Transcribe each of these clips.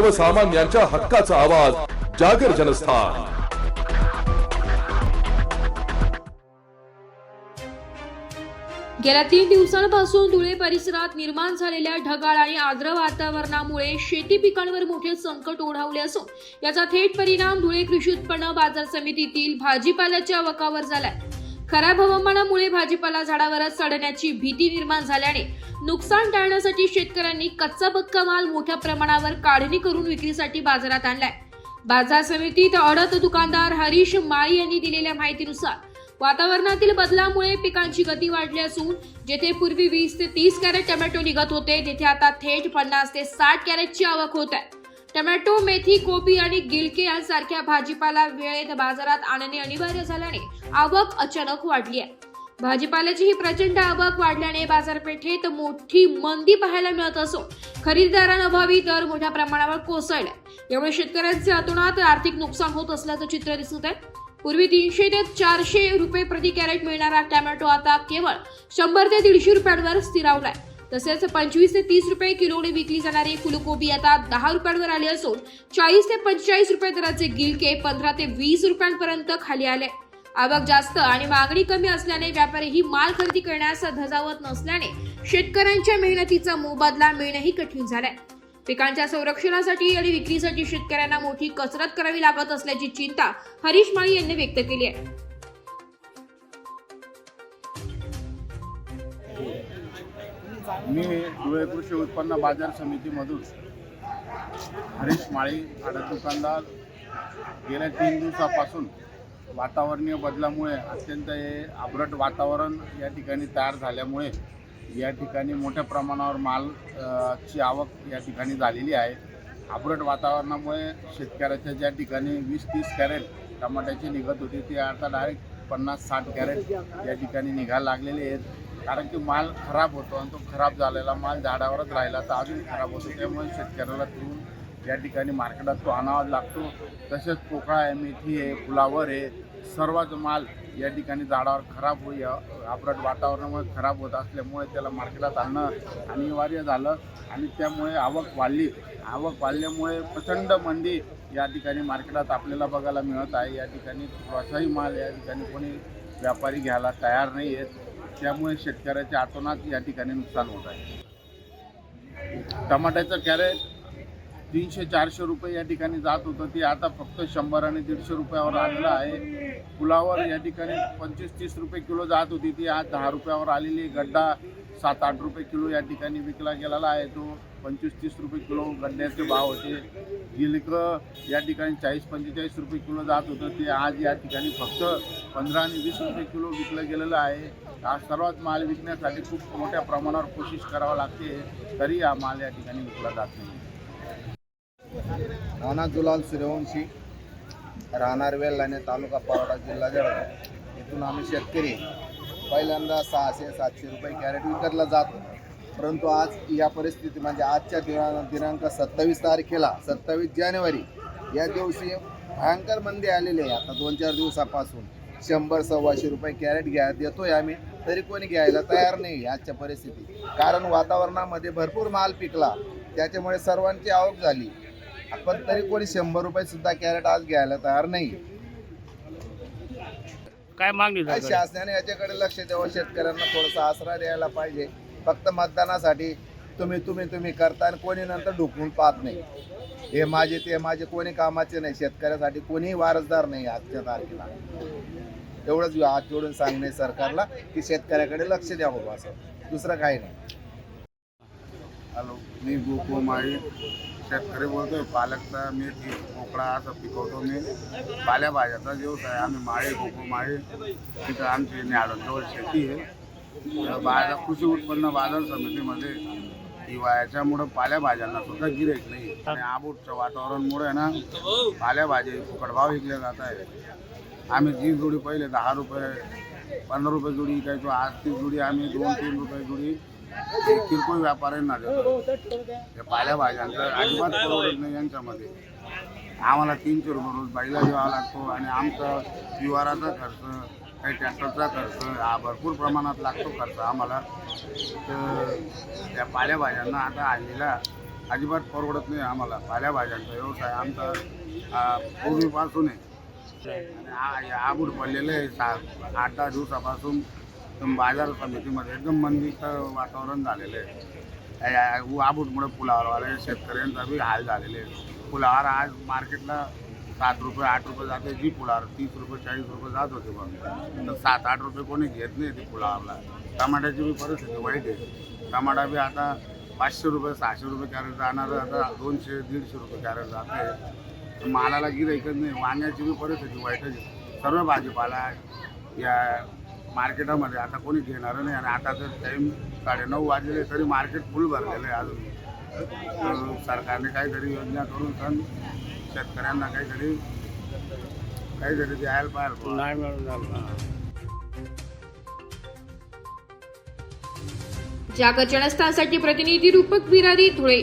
सर्वसामान्यांच्या हक्काचा आवाज जागर जनस्थान. गेल्या तीन दिवसांपासून धुळे परिसरात निर्माण झालेल्या ढगाळ आणि आर्द्र वातावरणामुळे शेती पिकांवर मोठे संकट ओढावले असून याचा थेट परिणाम धुळे कृषी उत्पन्न बाजार समितीतील भाजीपाल्याच्या आवकावर झालाय. खराब हवामानामुळे भाजीपाला झाडावरच चढण्याची भीती निर्माण झाल्याने नुकसान टाळण्यासाठी शेतकऱ्यांनी कच्चा पक्का माल मोठ्या प्रमाणावर काढणी करून विक्रीसाठी बाजारात आणलाय. बाजार समितीत अडत दुकानदार हरीश माळी यांनी दिलेल्या माहितीनुसार वातावरणातील बदलामुळे पिकांची गती वाढली असून जेथे पूर्वी वीस ते तीस कॅरेट टोमॅटो निघत होते तेथे आता थेट पन्नास ते साठ कॅरेटची आवक होत आहे. टोमॅटो मेथी कोबी आणि गिलके यांसारख्या भाजीपाला वेळेत बाजारात आणणे अनिवार्य झाल्याने आवक अचानक वाढली आहे. भाजीपाल्याची ही प्रचंड आवक वाढल्याने बाजारपेठेत मोठी मंदी पाहायला मिळत असून खरेदीदारांअभावी दर मोठ्या प्रमाणावर कोसळले यामुळे शेतकऱ्यांचे अतोनात आर्थिक नुकसान होत असल्याचं चित्र दिसत आहे. पूर्वी तीनशे ते चारशे रुपये प्रति कॅरेट मिळणारा टॅमॅटो आता केवळ शंभर ते दीडशे रुपयांवर स्थिरावलाय तसेच पंचवीस ते तीस रुपये किलोने विकली जाणारी फुलकोबी आता दहा रुपयांवर आली असून चाळीस ते पंचेचाळीस रुपये दराचे गिलके पंधरा ते वीस रुपयांपर्यंत खाली आले. आवक जास्त आणि मागणी कमी असल्याने व्यापारीही माल खरेदी करण्यास धजावत नसल्याने शेतकऱ्यांच्या मेहनतीचा मोबदला मिळणंही कठीण झालंय. पिकांच्या संरक्षणासाठी आणि विक्रीसाठी शेतकऱ्यांना मोठी कसरत करावी लागत असल्याची चिंता हरीश माळी यांनी व्यक्त केली आहे. मी धुळे कृषी उत्पन्न बाजार समितीमधून हरीश माळी आडत दुकानदार. गेल्या तीन दिवसापासून वातावरणीय बदलामुळे अत्यंत हे आभ्रट वातावरण या ठिकाणी तयार झाल्यामुळे या ठिकाणी मोठ्या प्रमाणावर माल ची आवक या ठिकाणी झालेली आहे. आभ्रट वातावरणामुळे शेतकऱ्याच्या ज्या ठिकाणी वीस तीस कॅरेट टमाट्याची निघत होती ती आता डायरेक्ट पन्नास साठ कॅरेट या ठिकाणी निघायला लागलेले आहेत. कारण की माल खराब होतो आणि तो खराब झालेला माल झाडावरच राहिला तर अजून खराब होतो. त्यामुळे शेतकऱ्याला तिथून या ठिकाणी मार्केटात तो आणावा लागतो. तसेच पोकळा आहे मेथी आहे फुलावर आहे. सर्वच माल या ठिकाणी झाडावर खराब होई आपरट वातावरणामुळे खराब होत असल्यामुळे त्याला मार्केटात आणणं अनिवार्य झालं. आणि त्यामुळे आवक वाढली. आवक वाढल्यामुळे प्रचंड मंदी या ठिकाणी मार्केटात आपल्याला बघायला मिळत आहे. या ठिकाणी थोडासाही माल या ठिकाणी कोणी व्यापारी घ्यायला तयार नाही आहेत त्यामुळे शेतकऱ्याच्या आतोनात या ठिकाणी नुकसान होत आहे. टमाट्याचं कॅरेट तीनशे चारशे रुपये या ठिकाणी जात होतं. ते आता फक्त शंभर आणि दीडशे रुपयावर आलेलं आहे. फुलावर या ठिकाणी पंचवीस तीस रुपये किलो जात होती. ती आज दहा रुपयावर आलेली आहे. गड्डा सात आठ रुपये किलो या ठिकाणी विकला गेलेला आहे तो. पंचवीस तीस रुपये किलो गड्ड्याचे भाव होते. गिलकं या ठिकाणी चाळीस पंचेचाळीस रुपये किलो जात होतं. ते आज या ठिकाणी फक्त पंधरा आणि वीस रुपये किलो विकलं गेलेलं आहे. हा सर्वात माल विकण्यासाठी खूप मोठ्या प्रमाणावर कोशिश करावं लागते तरी हा माल या ठिकाणी विकला जात नाही. नाना जुलाल सूर्यवंशी राहणार वेल्लाने तालुका पावडा जिल्हा जळगाव. इथून आम्ही शेतकरी. पहिल्यांदा सहाशे सातशे रुपये कॅरेट विकतला जातो. परंतु आज या परिस्थिती म्हणजे आजच्या दिना दिनांक सत्तावीस तारखेला सत्तावीस जानेवारी या दिवशी भयंकर मंदी आलेली आहे. आता दोन चार दिवसापासून. शंभर सव्वाशे रुपये कॅरेट घ्या देतोय आम्ही तरी कोणी घ्यायला तयार नाही आजच्या परिस्थितीत. कारण वातावरणामध्ये भरपूर माल पिकला त्याच्यामुळे सर्वांची आवक झाली. पण तरी कोणी शंभर रुपये सुद्धा कॅरेट आज घ्यायला तयार नाही. काय मागणी काय शासनाने याच्याकडे लक्ष द्यावं शेतकऱ्यांना थोडासा आसरा द्यायला पाहिजे. फक्त मतदानासाठी तुम्ही तुम्ही तुम्ही करता आणि कोणी नंतर ढुकून पाहत नाही. हे माझे ते माझे कोणी कामाचे नाही. शेतकऱ्यासाठी कोणीही वारसदार नाही आजच्या तारखेला. एवढंच हात जोडून सांगणे सरकारला की शेतकऱ्याकडे लक्ष द्यावं असं. दुसरं काही नाही. हॅलो मी गोकुळ माळी. शेतकरी बोलतोय पालकचा मेथी पोकळा असं पिकवतो मी. पालेभाज्याचा व्यवसाय आम्ही माळी गोकुळ माळी. तिथं आमची न्याडजवळ शेती आहे. बाजार कृषी उत्पन्न बाजार समितीमध्ये हिवाळ्याच्यामुळं पाल्याभाज्यांना सुद्धा गिरेक नाही. आणि आबूटच्या वातावरणामुळे ना पाल्याभाजी फुकट भाव विकले जात आहे आम्ही जी जोडी पहिले दहा रुपये पंधरा रुपये जोडी विकायचो आज ती जोडी आम्ही दोन तीन रुपये जोडी. किरकोळ व्यापाऱ्यांना देतो हे पालेभाज्यांचं अजिबात परवडत नाही यांच्यामध्ये. आम्हाला तीनशे रुपये रोज बाईला द्यावा लागतो आणि आमचा विवाराचा खर्च काही ट्रॅक्टरचा खर्च हा भरपूर प्रमाणात लागतो खर्च आम्हाला. तर त्या पालेभाज्यांना आता हल्लीला अजिबात परवडत नाही आम्हाला. पालेभाज्यांचा व्यवसाय आमचा पूर्वीपासून आहे. आगूड पडलेलं आहे. सात आठ दहा दिवसापासून बाजार समितीमध्ये एकदम मंदीचं वातावरण झालेलं आहे. या- फुलावरवाले शेतकऱ्यांचा बी हाल झालेले आहे फुलावर आज मार्केटला सात रुपये आठ रुपये जाते. जी फुलावर तीस रुपये चाळीस रुपये जात होते पण तर सात आठ रुपये कोणी घेत नाही ते फुलावरला टमाट्याची बी परिस्थिती वाईट आहे. टमाटा बी आता पाचशे रुपये सहाशे रुपये कॅरेट जाणार आता दोनशे दीडशे रुपये कॅरेट जाते. मालाला गिराईकच नाही. वांग्याची बी परिस्थिती वाईटच. आहे सर्व भाजीपाला या मार्केटामध्ये आता कोणी घेणार नाही. आणि आता तर टाईम साडेनऊ वाजले तरी मार्केट फुल भरलेलं आहे अजून. सरकारने काहीतरी योजना करून सण शेतकऱ्यांना काहीतरी काहीतरी द्यायला पाहिजे नाही मिळून जागर जनस्थानसाठी प्रतिनिधी रूपक विरारी धुळे.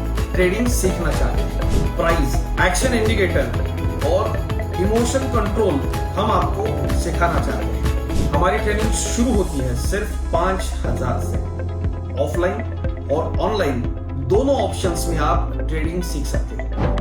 ट्रेडिंग सीखना चाहते हैं। प्राइस एक्शन इंडिकेटर और इमोशन कंट्रोल हम आपको सिखाना चाहते हैं। हमारी ट्रेनिंग शुरू होती है सिर्फ़ पाँच हज़ार से। ऑफलाइन और ऑनलाइन दोनों ऑप्शंस में आप ट्रेडिंग सीख सकते हैं।